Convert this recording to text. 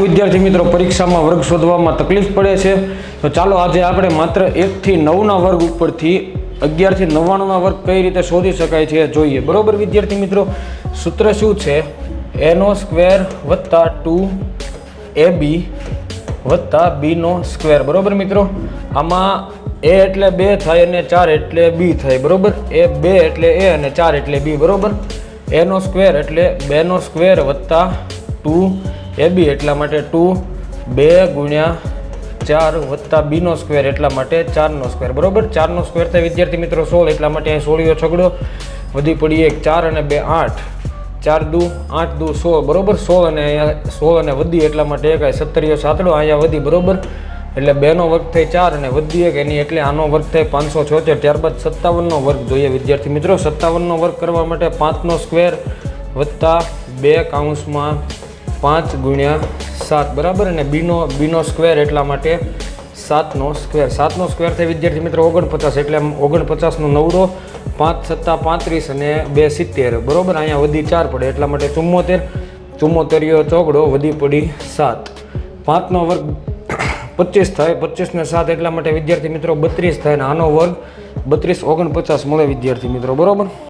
વિદ્યાર્થી મિત્રો, પરીક્ષામાં વર્ગ શોધવામાં તકલીફ પડે છે. તો ચાલો આજે આપણે માત્ર એકથી નવના વર્ગ ઉપરથી અગિયારથી નવ્વાણુંના વર્ગ કઈ રીતે શોધી શકાય છે જોઈએ. બરોબર વિદ્યાર્થી મિત્રો, સૂત્ર શું છે? એનો સ્ક્વેર વત્તા ટુ એ બી વત્તા બીનો સ્ક્વેર બરોબર મિત્રો? આમાં એ એટલે બે થાય અને ચાર એટલે બી થાય. બરોબર? એ બે એટલે એ અને ચાર એટલે બી બરોબર? એનો સ્ક્વેર એટલે બેનો સ્ક્વેર વત્તા ટુ એ બી એટલા માટે ટુ, બે ગુણ્યા ચાર વત્તા બીનો સ્ક્વેર એટલા માટે ચારનો સ્ક્વેર. બરાબર? ચારનો સ્ક્વેર થાય વિદ્યાર્થી મિત્રો સોળ, એટલા માટે અહીં સોળીઓ છગડો. વધી પડી એક ચાર અને બે આઠ. ચાર દુ, આઠ દુ, સોળ. બરાબર? સોળ અને અહીંયા સોળ અને વધી એટલા માટે એક સત્તરીઓ સાતડો, અહીંયા વધી. બરોબર? એટલે બેનો વર્ગ થાય ચાર અને વધી એક, એની એટલે આનો વર્ગ થાય પાંચસો છોતેર. ત્યારબાદ સત્તાવનનો વર્ગ જોઈએ વિદ્યાર્થી મિત્રો. સત્તાવનનો વર્ગ કરવા માટે પાંચનો સ્ક્વેર વત્તા બે કાઉન્સમાં પાંચ ગુણ્યા સાત, બરાબર? અને બીનો બીનો સ્ક્વેર એટલા માટે સાતનો સ્ક્વેર સાતનો સ્ક્વેર થાય વિદ્યાર્થી મિત્રો ઓગણપચાસ, એટલે ઓગણપચાસનો નવડો પાંચ સત્તા પાંત્રીસ અને બે સિત્તેર. બરાબર? અહીંયા વધી ચાર પડે, એટલા માટે ચુમ્મોતેર. ચુમ્મોતેરીઓ ચોગડો, વધી પડી સાત. પાંચનો વર્ગ પચીસ થાય પચીસને સાત એટલા માટે વિદ્યાર્થી મિત્રો બત્રીસ થાય, અને આનો વર્ગ બત્રીસ ઓગણપચાસ મળે વિદ્યાર્થી મિત્રો. બરોબર?